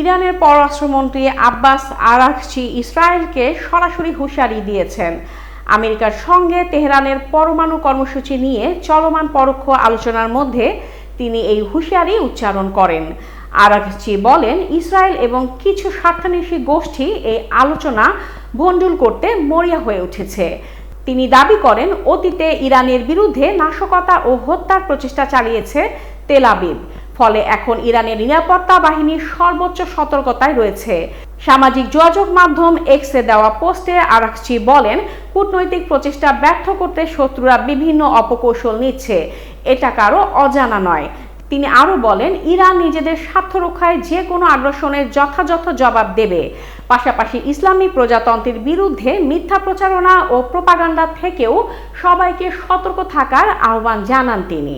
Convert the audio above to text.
ইরানের পররাষ্ট্রমন্ত্রী Abbas Araghchi ইসরায়েলকে সরাসরি হুঁশিয়ারি দিয়েছেন। আমেরিকার সঙ্গে তেহরানের পরমাণু কর্মসূচি নিয়ে চলমান পরোক্ষ আলোচনার মধ্যে তিনি এই হুঁশিয়ারি উচ্চারণ করেন। আরাকচি বলেন, ইসরায়েল এবং কিছু স্বার্থান্বেষী গোষ্ঠী এই আলোচনা ভণ্ডুল করতে মরিয়া হয়ে উঠেছে। তিনি দাবি করেন, অতীতে ইরানের বিরুদ্ধে নাশকতা ও হত্যার প্রচেষ্টা চালিয়েছে তেল আবিব। ফলে এখন ইরানের নিরাপত্তা বাহিনী সর্বোচ্চ সতর্কতায় রয়েছে। সামাজিক যোগাযোগ মাধ্যম এক্সে দেওয়া পোস্টে আরাকচি বলেন, কূটনৈতিক প্রচেষ্টা ব্যর্থ করতে শত্রুরা বিভিন্ন অপকৌশল নিচ্ছে। এটা কারও অজানা নয়। তিনি আরও বলেন, ইরান নিজেদের স্বার্থ রক্ষায় যে কোনো আগ্রাসনের যথাযথ জবাব দেবে। পাশাপাশি ইসলামী প্রজাতন্ত্রের বিরুদ্ধে মিথ্যা প্রচারণা ও প্রোপাগান্ডা থেকেও সবাইকে সতর্ক থাকার আহ্বান জানান তিনি।